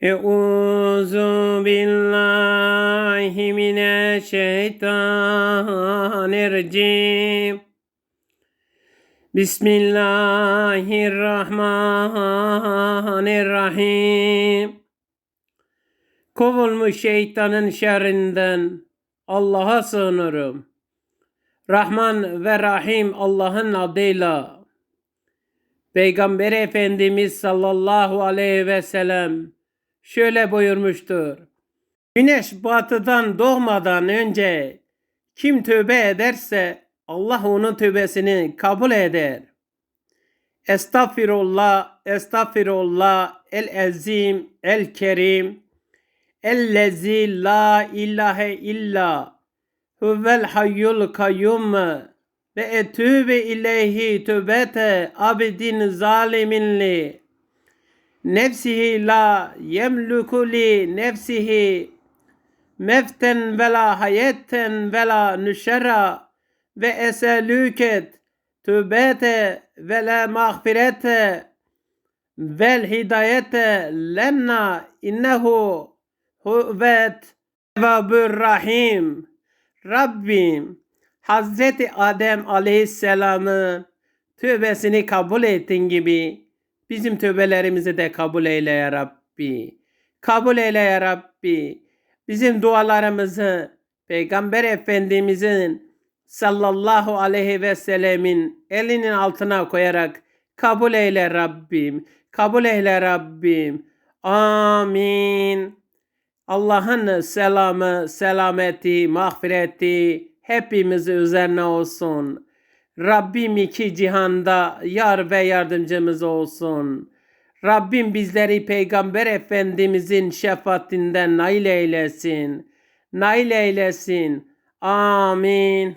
Euzu billahi mineşşeytanirracim. Bismillahirrahmanirrahim. Kovulmuş şeytanın şerrinden Allah'a sığınırım. Rahman ve Rahim Allah'ın adıyla. Peygamber Efendimiz sallallahu aleyhi ve sellem şöyle buyurmuştur. Güneş batıdan doğmadan önce kim tövbe ederse Allah onun tövbesini kabul eder. Estağfirullah, estağfirullah, el azim, el kerim, ellezi la ilahe illa huvel hayyul kayyum ve etübe ileyhi tövbete abidin zaliminli nefsihi la yemluku li nefsihi meften ve la hayetten ve la nüşera ve eselüket tövbete ve la mağfirete vel hidayete lenna innehu huvet tevabur rahim. Rabbim Hazreti Adem Aleyhisselam'ın tövbesini kabul ettin gibi bizim tövbelerimizi de kabul eyle ya Rabbi. Kabul eyle ya Rabbi. Bizim dualarımızı Peygamber Efendimizin sallallahu aleyhi ve sellemin elinin altına koyarak kabul eyle Rabbim. Kabul eyle Rabbim. Amin. Allah'ın selamı, selameti, mağfireti hepimiz üzerine olsun. Rabbim iki cihanda yar ve yardımcımız olsun. Rabbim bizleri Peygamber Efendimizin şefaatinden nail eylesin. Nail eylesin. Amin.